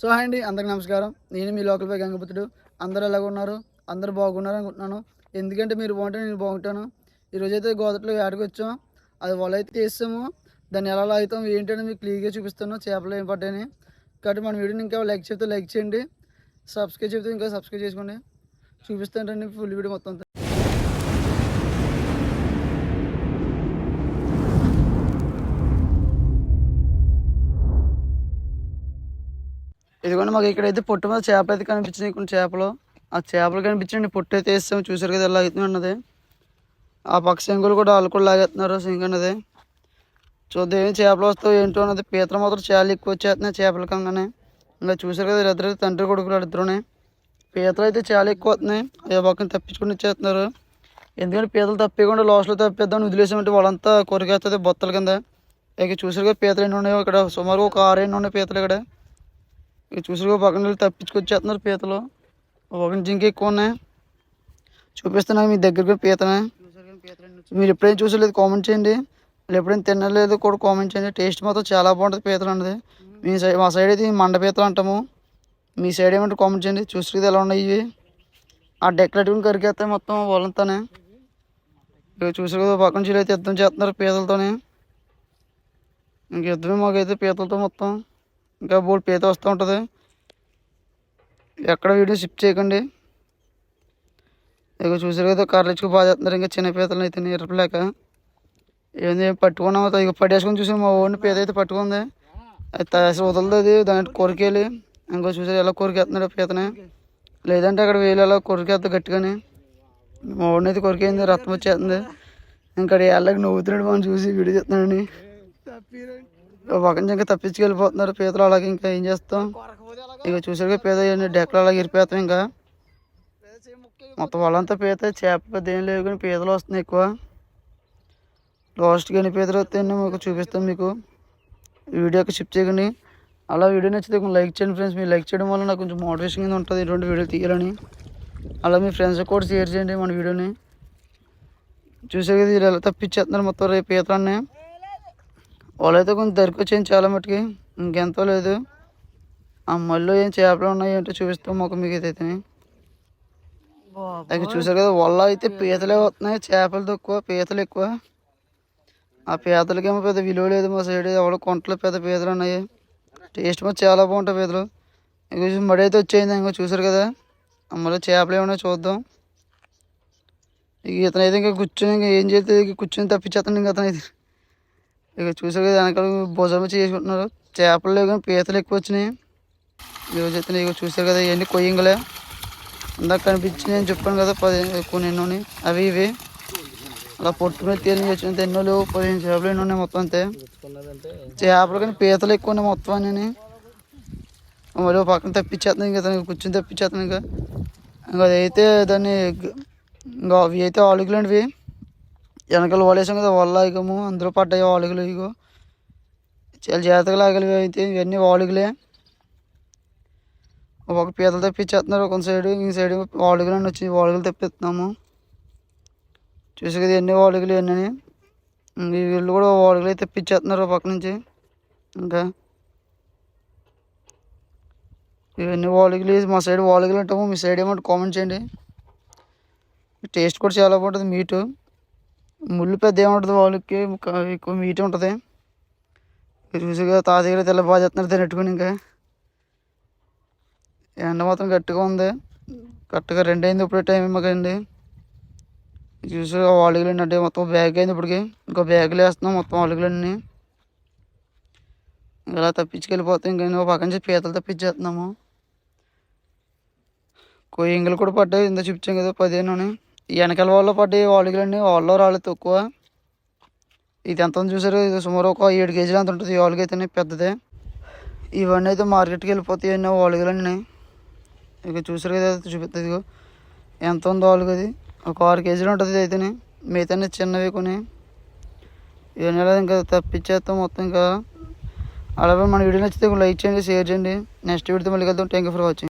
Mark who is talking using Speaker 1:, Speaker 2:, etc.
Speaker 1: So hi అండి అందరికి నమస్కారం. నేను మీ లోకల్ పై గంగపుత్రుడు. అందరూ ఎలాగ ఉన్నారు? అందరూ బాగున్నారు అనుకుంటున్నాను. ఎందుకంటే మీరు బాగుంటే నేను బాగుంటాను. ఈరోజు అయితే గోదట్లో వేటకు వచ్చాం. అది వల అయితే తీస్తాము దాన్ని ఎలా లాగుతాం ఏంటని మీకు క్లియర్గా చూపిస్తాను. చేపలు ఏం పడ్డాయని. కాబట్టి మన వీడియోని ఇంకా లైక్ చెప్తే లైక్ చేయండి. సబ్స్క్రైబ్ చెప్తే ఇంకా సబ్స్క్రైబ్ చేసుకోండి. చూపిస్తానండి ఫుల్ వీడియో మొత్తం ఇదిగోండి మాకు ఇక్కడైతే పొట్టు మీద చేపలు అయితే కనిపించినాయి కొన్ని చేపలు. ఆ చేపలు కనిపించండి పొట్టు అయితే వేస్తాము చూసారు కదా ఎలా అవుతుంది అన్నది. ఆ పక్క సింగులు కూడా వాళ్ళు కూడా లాగేస్తున్నారు సింగ్ అన్నది. చూద్దాం ఏం చేపలు వస్తావు ఏంటో అన్నది. పీతలు మాత్రం చాలా ఎక్కువ వచ్చేస్తున్నాయి చేపల కంగానే. ఇంకా చూసారు కదా ఇద్దరు తండ్రి కొడుకులు ఇద్దరునే. పీతలు అయితే చాలా ఎక్కువ వస్తున్నాయి. ఏ పక్కన తప్పించుకుని ఇచ్చేస్తున్నారు ఎందుకంటే పీతలు తప్పకుండా లాస్ట్లో తప్పిద్దామని వదిలేసామంటే వాళ్ళంతా కొరికేస్తుంది బొత్తల కింద. ఇక చూసారు కదా పీతలు ఎన్ని ఉన్నాయో. ఇక్కడ సుమారు ఒక ఆరు ఎన్ని ఉన్నాయి పీతలు ఇక్కడ. చూసుకో పక్కన వెళ్ళి తప్పించుకొచ్చేస్తున్నారు పీతలు. ఒక జింక ఎక్కువ ఉన్నాయి. చూపిస్తున్నాను మీ దగ్గర కూడా పీతనే. మీరు ఎప్పుడైనా చూసలేదు కామెంట్ చేయండి. వాళ్ళు ఎప్పుడైనా తినలేదు కూడా కామెంట్ చేయండి. టేస్ట్ మాత్రం చాలా బాగుంటుంది పీతలు అన్నది. మీ సైడ్ మా సైడ్ అయితే మండ పీతలు అంటాము. మీ సైడ్ ఏమంటే కామెంట్ చేయండి. చూసారు ఎలా ఉన్నాయి ఇవి? ఆ డెకరేటివ్ కరిగేస్తాయి మొత్తం వాళ్ళంతానే ఇక చూసారు కదా పక్కన చూసి అయితే యుద్ధం చేస్తున్నారు పీతలతోనే. ఇంక యుద్ధమే మాకైతే పీతలతో మొత్తం. ఇంకా బోల్ పీత వస్తూ ఉంటుంది. ఎక్కడ వీడియో షిఫ్ట్ చేయకండి. ఇక చూసారు కదా కర్రలు ఇచ్చుకు బాగా చేస్తున్నారు. ఇంకా చిన్న పీతలు అయితే ఎరపలేక ఏంది పట్టుకున్నాం ఇక పట్టేసుకొని చూసాం మా ఓడిని పీత అయితే పట్టుకుంది. అది త- అసలు వదలదు అది. దాని కొరికేయాలి. ఇంకో చూసారు ఎలా కొరికేస్తున్నాడు పీతని. లేదంటే అక్కడ వేలు ఎలా కొరికేస్తా గట్టిగాని. మా ఓడిని అయితే కొరికేయింది రక్తం వచ్చేస్తుంది. ఇంకా ఏళ్ళకి నవ్వుతున్నాడు మనం చూసి వీడియో చేస్తున్నాడని. ఒక ఇంకా తప్పించుకెళ్ళిపోతున్నారు. పీతలు అలాగే ఇంకా ఏం చేస్తాం? ఇక చూసారుగా పీత డెక్కలు అలాగే ఇరిపేస్తాం ఇంకా. మొత్తం వాళ్ళంతా పీత చేప పెద్ద ఏం లేవు కానీ పీతలు వస్తున్నాయి ఎక్కువ. లాస్ట్ ఎన్ని పీతలు వస్తాయని మీకు చూపిస్తాం మీకు. వీడియోకి షిఫ్ట్ చేయకండి. అలా వీడియో నచ్చితే కొంచెం లైక్ చేయండి ఫ్రెండ్స్ మీరు లైక్ చేయడం వల్ల నాకు కొంచెం మోటివేషన్ కింద ఉంటుంది ఇటువంటి వీడియో తీయాలని. అలా మీ ఫ్రెండ్స్ కూడా షేర్ చేయండి మన వీడియోని చూసే కదా వీళ్ళు ఎలా తప్పించేస్తున్నారు మొత్తం రేపు పీతలన్నీ. వాళ్ళైతే కొంచెం దరికి వచ్చాయి చాలా మట్టుకి ఇంకెంతో లేదు. ఆ మళ్ళీ ఏం చేపలు ఉన్నాయి ఏంటో చూపిస్తాం మాకు మీకు అయితే ఇక చూసారు కదా వల్ల అయితే పీతలే వస్తున్నాయి చేపలు తక్కువ పీతలు ఎక్కువ. ఆ పీతలకేమో పెద్ద విలువ లేదు మా సైడ్. ఎవడో కొంటలో పెద్ద పీతలు ఉన్నాయి. టేస్ట్ మాత్రం చాలా బాగుంటాయి పీతలు. ఇక చూసి మడి అయితే వచ్చేయింది ఇంకో చూసారు కదా. మళ్ళీ చేపలు ఏమన్నా చూద్దాం. ఇక ఇతను అయితే ఇంకా కూర్చొని ఇంకా ఏం చేస్తే ఇక కూర్చొని తప్పించేస్తాను ఇంకా అతను అయితే ఇక చూసారు కదా వెనకాల భోజనం చేసుకుంటున్నారు చేపలు లేవు కానీ పీతలు ఎక్కువ వచ్చినాయి. ఈరోజు అయితే ఇక చూసారు కదా ఇవన్నీ కొయ్యంగలే. ఇందాక కనిపించి నేను చెప్పాను కదా పది కొన్ని ఎన్నోని అవి ఇవి. అలా పొట్టు మీద వచ్చినంత ఎన్నో లేవు. పదిహేను చేపలు ఎన్నో ఉన్నాయి మొత్తం అంతే. చేపలు కానీ పీతలు ఎక్కువ ఉన్నాయి మొత్తం అని మళ్ళీ పక్కన తప్పించేస్తాను ఇంకా తనకి కూర్చొని తప్పించేస్తాను ఇంకా. ఇంకా అదైతే దాన్ని ఇంకా అవి అయితే ఆలుగులండివి వెనకాల పడేసాం కదా వల్ల ఇకము అందులో పడ్డాయి వాలుగులు ఇగో. చాలా జాగ్రత్తగా లాగలివి అయితే ఇవన్నీ వాలుగులే ఒక పీతలు తెప్పించేస్తున్నారు ఒక సైడ్ ఇంక సైడ్ వాలుగులు అని వచ్చి వాలుగులు తెప్పిస్తున్నాము. చూసి కదా ఎన్ని వాలుగులు ఎన్ని వీళ్ళు కూడా వాలుగులు అయితే తెప్పించేస్తున్నారు పక్క నుంచి. ఇంకా ఇవన్నీ వాలుగులు మా సైడ్ వాలుగులు అంటాము. మీ సైడ్ ఏమంటే కామెంట్ చేయండి. టేస్ట్ కూడా చాలా బాగుంటుంది మీటు. ముళ్ళు పెద్ద ఏముంటుంది వాళ్ళకి ఎక్కువ మీట్ ఉంటుంది. చూసిగా తాతయ్య తెల్ల బాగా చేస్తున్నారు తినట్టుకుని ఇంకా. ఎండ మాత్రం గట్టిగా ఉంది. కరెక్ట్గా రెండు అయింది ఇప్పుడు టైం మాకండి. చూసి వాళ్ళకి అంటే మొత్తం బ్యాగ్ అయింది ఇప్పటికి. ఇంకో బ్యాగులు వేస్తున్నాం మొత్తం వాళ్ళకి ఇలా తప్పించుకెళ్ళిపోతాం ఇంకా నేను పక్కన నుంచి పీతలు తప్పించేస్తున్నాము. కొయ్యంగులు కూడా పడ్డాయి. ఇంత చూపించాం కదా పదిహేను వెనకాల వాళ్ళు పడ్డ వాలుగులన్నీ వాళ్ళు రాళ్ళు తక్కువ. ఇది ఎంత చూసారు? ఇది సుమారు ఒక ఏడు కేజీలు అంత ఉంటుంది? ఈ అయితే పెద్దదే. ఇవన్నీ అయితే మార్కెట్కి వెళ్ళిపోతాయి అన్నీ వాలుగులన్నీ ఇక చూసారు కదా చూపిస్తుంది ఇదిగో. ఎంత ఉందో ఆలుగ అది ఒక ఆరు కేజీలు ఉంటుంది ఇది అయితేనే. మిగతానే చిన్నవి కొని. ఇవన్నీ ఇంకా తప్పించేస్తాం మొత్తం ఇంకా. అలాగే మన వీడియో నచ్చితే లైక్ చేయండి షేర్ చేయండి. నెక్స్ట్ వీడియోతో మళ్ళీ వెళ్తాం థ్యాంక్ యూ ఫర్ వాచింగ్